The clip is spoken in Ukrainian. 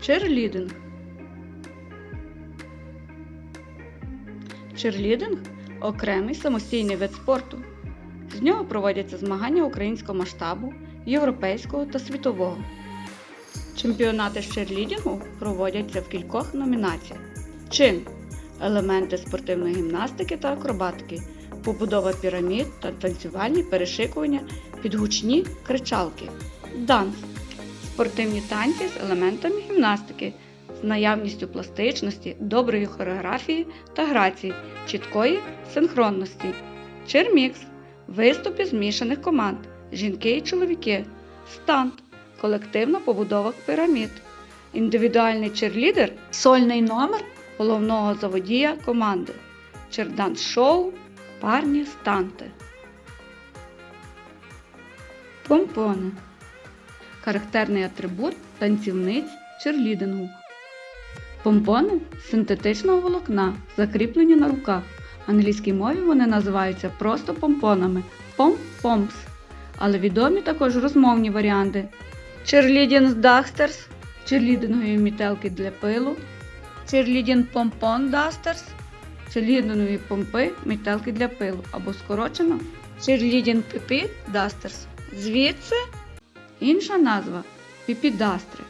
Черлідинг. Черлідинг окремий самостійний вид спорту. З нього проводяться змагання українського масштабу, європейського та світового. Чемпіонати з черлідінгу проводяться в кількох номінаціях. Чин елементи спортивної гімнастики та акробатики, побудова пірамід та танцювальні перешикування під гучні кричалки. Данс спортивні танці з елементами гімнастики, з наявністю пластичності, доброї хореографії та грації, чіткої синхронності. Чермікс. Виступи змішаних команд, жінки і чоловіки, стант, колективна побудова пірамід, індивідуальний черлідер, сольний номер головного заводія команди, черданс шоу, парні станти. Помпони характерний атрибут танцівниць черлідингу. Помпони з синтетичного волокна, закріплені на руках. В англійській мові вони називаються просто помпонами пом-помпс, але відомі також розмовні варіанти Cheerleading Dusters, черлідингові мітелки для пилу, Cheerleading Pompon Dusters, черлідингові помпи, мітелки для пилу або скорочено Cheerleading PP Dusters. Звідси Інша назва піпідастри